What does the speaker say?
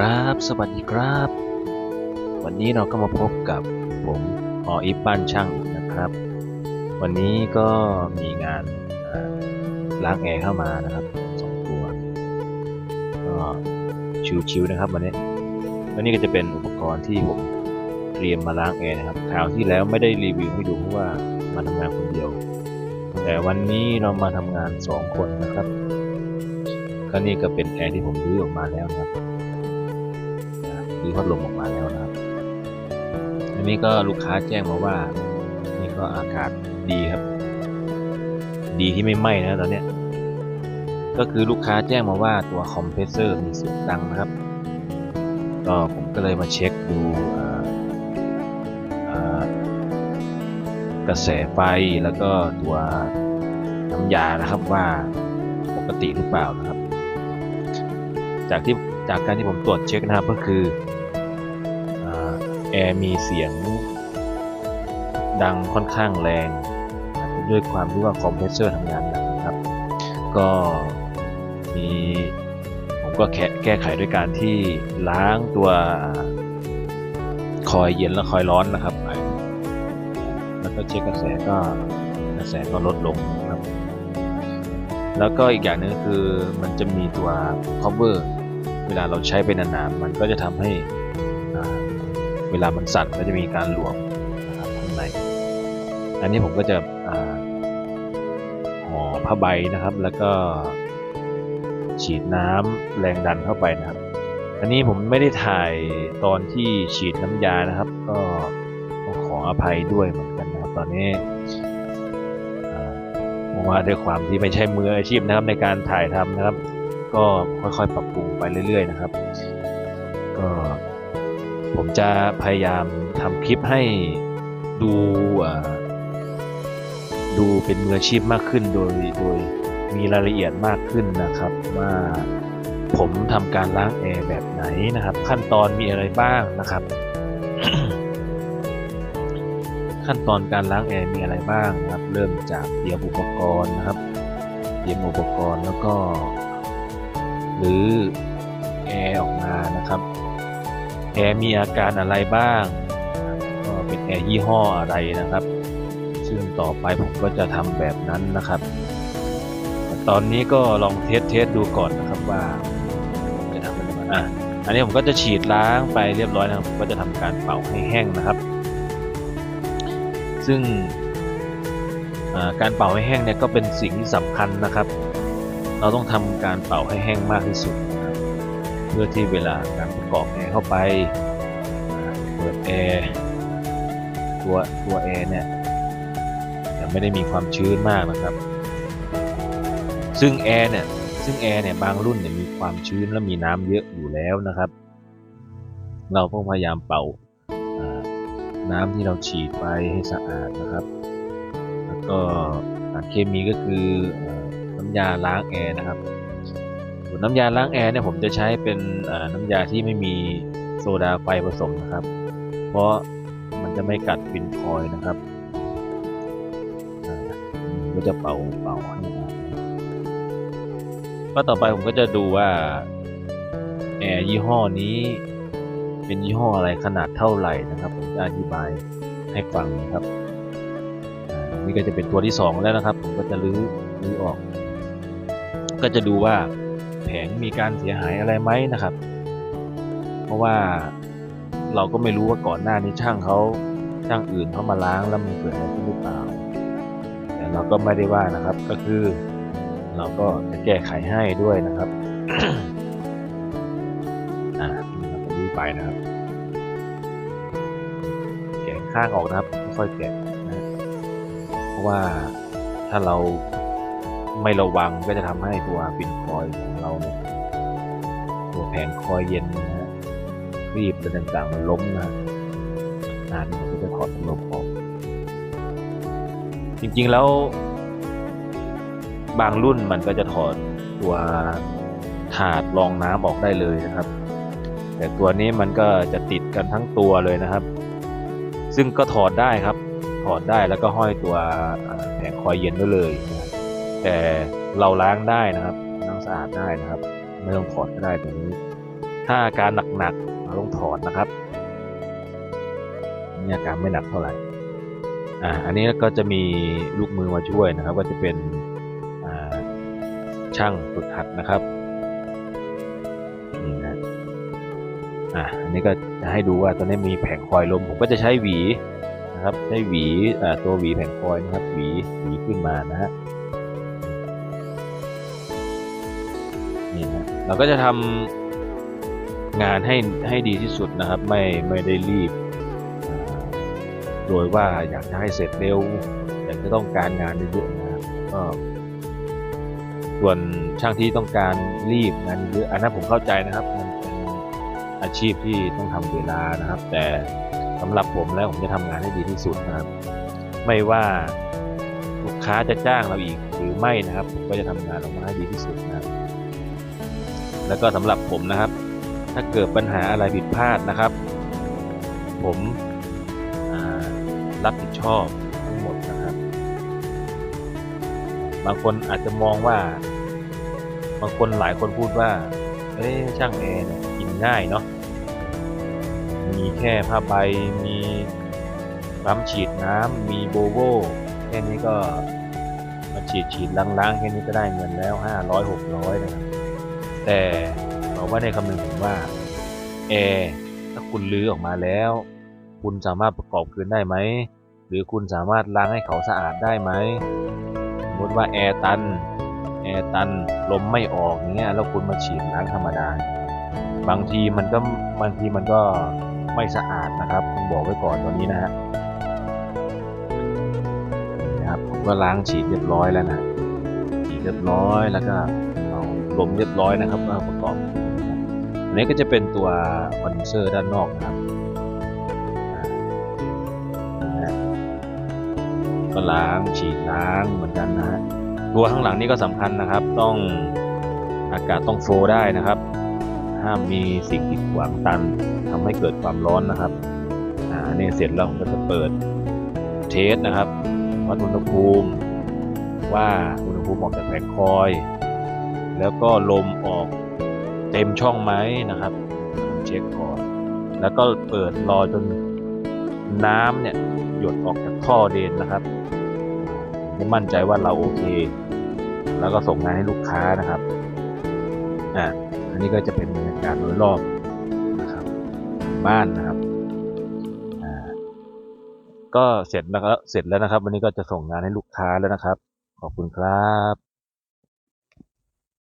ครับ สวัสดีครับ วันนี้เราก็มาพบกับผมออีฟบ้านช่างนะครับ วันนี้ก็มีงานล้างแอร์เข้ามานะครับสองตัวก็ชิวๆนะครับวันนี้แล้วนี่ก็จะเป็นอุปกรณ์ที่ผมเตรียมมาล้างแอร์นะครับคราวที่แล้วไม่ได้รีวิวให้ดูเพราะว่ามาทำงานคนเดียว แต่วันนี้เรามาทำงานสองคนนะครับก็นี่ก็เป็นแอร์ที่ผมรื้อออกมาแล้วนะครับ รื้อพัดลมออกมาแล้วนะครับอันนี้ก็ลูกค้าแจ้งมาว่า นี่ก็อากาศดีครับ ดีที่ไม่ไหม้นะตอนเนี้ยก็คือลูกค้าแจ้งมาว่าตัวคอมเพรสเซอร์มีเสียงดังนะครับก็ผมก็เลยมาเช็คดูกระแสไฟแล้วก็ตัวน้ำยานะครับว่าปกติหรือเปล่านะครับ จากที่จากการที่ผมตรวจเช็คนะครับก็คือ แอร์มีเสียงดังค่อนข้างแรง ด้วยความที่ว่าคอมเพรสเซอร์ทำงานหนักครับ ก็มีผมก็แค่แก้ไขด้วยการที่ล้างตัวคอยเย็นและคอยร้อนนะครับไปแล้วก็เช็คกระแสก็กระแสก็ลดลงครับ แล้วก็อีกอย่างหนึงคือมันจะมีตัว cover เวลาเราใช้ไปนานๆมันก็จะทำให้อ่า เวลามันสั่นก็จะมีการหลวมนะครับข้างใน อันนี้ผมก็จะห่อผ้าใบนะครับ แล้วก็ฉีดน้ำแรงดันเข้าไปนะครับ อันนี้ผมไม่ได้ถ่ายตอนที่ฉีดน้ำยานะครับ ก็ต้องขออภัยด้วยเหมือนกันนะครับ ตอนนี้อ่าเพราะว่าด้วยความที่ไม่ใช่มืออาชีพนะครับในการถ่ายทำนะครับ ก็ค่อยๆปรับปรุงไปเรื่อย ๆ นะครับ ก็ ผมจะพยายามทำคลิปให้ดูดูเป็นมืออาชีพมากขึ้นโดยโดยมีรายละเอียดมากขึ้นนะครับ ว่าผมทำการล้างแอร์แบบไหนนะครับ ขั้นตอนมีอะไรบ้างนะครับ ขั้นตอนการล้างแอร์มีอะไรบ้างนะครับ เริ่มจากเตรียมอุปกรณ์นะครับเตรียมอุปกรณ์แล้วก็ หรือแอร์ออกมานะครับ แอร์มีอาการอะไรบ้าง ก็เป็นแอร์ยี่ห้ออะไรนะครับ ซึ่งต่อไปผมก็จะทำแบบนั้นนะครับ ตอนนี้ก็ลองเทสเทสดูก่อนนะครับว่าผมจะทำอะไรบ้างอะอันนี้ผมก็จะฉีดล้างไปเรียบร้อยนะครับผมก็จะทำการเป่าให้แห้งนะครับ ซึ่งการเป่าให้แห้งเนี่ยก็เป็นสิ่งที่สำคัญนะครับ เราต้องทำการเป่าให้แห้งมากที่สุด พื่อที่เวลาการประกอบแอร์เข้าไปเปิดแอร์ตัวตัวแอร์เนี่ยจะไม่ได้มีความชื้นมากนะครับ ซึ่งแอร์เนี่ยซึ่งแอร์เนี่ยบางรุ่นเนี่ยมีความชื้นและมีน้ำเยอะอยู่แล้วนะครับ เราต้องพยายามเป่าน้ำที่เราฉีดไปให้สะอาดนะครับ แล้วก็สารเคมีก็คือน้ำยาล้างแอร์นะครับ วนน้ำยาล้างแอร์เนี่ยผมจะใช้เป็นน้ำยาที่ไม่มีโซดาไฟผสมนะครับ เพราะมันจะไม่กัดฟินคอยนะครับอ่าผมก็จะเป่าเป่าให้นก็ต่อไปผมก็จะดูว่าแอร์ยี่ห้อนี้เป็นยี่ห้ออะไรขนาดเท่าไหร่นะครับ ผมจะอธิบายให้ฟังนะครับนี่ก็จะเป็นตัวที่สองแล้วนะครับ ผมก็จะรื้อรื้อออก ก็จะดูว่า แผงมีการเสียหายอะไรไหมนะครับ เพราะว่าเราก็ไม่รู้ว่าก่อนหน้านี้ช่างเขาช่างอื่นเขามาล้างแล้วมันเกิดอะไรขึ้นหรือเปล่า แต่เราก็ไม่ได้ว่านะครับก็คือ เราก็จะแก้ไขให้ด้วยนะครับอ่านี่ครับไปนะครับแกะข้างออกนะครับค่อยๆแกะนะเพราะว่าถ้าเรา ไม่ระวังก็จะทำให้ตัวปินคอยของเราเนี่ยตัวแผงคอยเย็นนะฮะรีบอะไรต่างๆมันล้มนะอานก็จะถอดลบออกจริงๆแล้วบางรุ่นมันก็จะถอดตัวถาดรองน้ำออกได้เลยนะครับ แต่ตัวนี้มันก็จะติดกันทั้งตัวเลยนะครับ ซึ่งก็ถอดได้ครับ ถอดได้แล้วก็ห้อยตัวแผงคอยเย็นไว้เลยนะ แต่เราล้างได้นะครับล้างสะอาดได้นะครับ ไม่ต้องถอดก็ได้ตรงนี้ ถ้าอาการหนักๆเราต้องถอดนะครับนี่อาการไม่หนักเท่าไหร่อ่าอันนี้ก็จะมีลูกมือมาช่วยนะครับ ก็จะเป็นช่างฝึกหัดนะครับนี่นะอ่าอันนี้ก็จะให้ดูว่าตอนนี้มีแผงคอยลม ผมก็จะใช้หวีนะครับ ใช้หวีอ่าตัวหวีแผงคอยนะครับ หวีหวีขึ้นมานะฮะ เราก็จะทำงานให้ให้ดีที่สุดนะครับ ไม่ไม่ได้รีบโดยว่าอยากจะให้เสร็จเร็ว อยากจะต้องการงานเยอะๆนะครับก็ส่วนช่างที่ต้องการรีบงานเยอะอันนั้นผมเข้าใจนะครับมันเป็นอาชีพที่ต้องทำเวลานะครับ แต่สำหรับผมแล้วผมจะทำงานให้ดีที่สุดนะครับ ไม่ว่าลูกค้าจะจ้างเราอีกหรือไม่นะครับผมก็จะทำงานออกมาให้ดีที่สุดนะครับ แล้วก็สำหรับผมนะครับ ถ้าเกิดปัญหาอะไรผิดพลาดนะครับ ผมรับผิดชอบทั้งหมดนะครับ บางคนอาจจะมองว่า บางคนหลายคนพูดว่า เอ้ยช่างแอร์เนี่ยกินง่ายเนาะมีแค่ผ้าใบมีปั๊มฉีดน้ำมีโบโวแค่นี้ก็มาฉีดฉีดล้างๆแค่นี้ก็ได้เงินแล้วห้าร้อยหกร้อยนะครับ แต่เราไม่ได้คำนึงถึงว่าแอร์ถ้าคุณลื้อออกมาแล้ว คุณสามารถประกอบคืนได้ไหม หรือคุณสามารถล้างให้เขาสะอาดได้ไหมสมมติว่าแอร์ตันแอร์ตันลมไม่ออกอย่างเงี้ยแล้วคุณมาฉีดล้างธรรมดา บางทีมันก็บางทีมันก็ไม่สะอาดนะครับผมบอกไว้ก่อนตัวนี้นะฮะนะครับผมก็ล้างฉีดเรียบร้อยแล้วนะฉีดเรียบร้อยแล้วก็ ลมเรียบร้อยนะครับก็ประกอบอันนี้ก็จะเป็นตัวคอนเซอร์ด้านนอกนะครับก็ล้างฉีดล้างเหมือนกันนะฮะตัวข้างหลังนี่ก็สำคัญนะครับ ต้องอากาศต้องโฟร์ได้นะครับ ห้ามมีสิ่งกีดขวางตันทำให้เกิดความร้อนนะครับอ่าอันนี่เสร็จแล้วผมก็จะเปิดเทสนะครับวัดอุณหภูมิ ว่าอุณหภูมิออกจากแผงคอย แล้วก็ลมออกเต็มช่องไหมนะครับ เช็คก่อน แล้วก็เปิดรอจนน้ำเนี่ยหยดออกจากท่อเดนนะครับมั่นใจว่าเราโอเค แล้วก็ส่งงานให้ลูกค้านะครับอ่าอันนี้ก็จะเป็นบรรยากาศโดยรอบนะครับ บ้านนะครับอ่าก็เสร็จแล้วครับเสร็จแล้วนะครับ วันนี้ก็จะส่งงานให้ลูกค้าแล้วนะครับ ขอบคุณครับ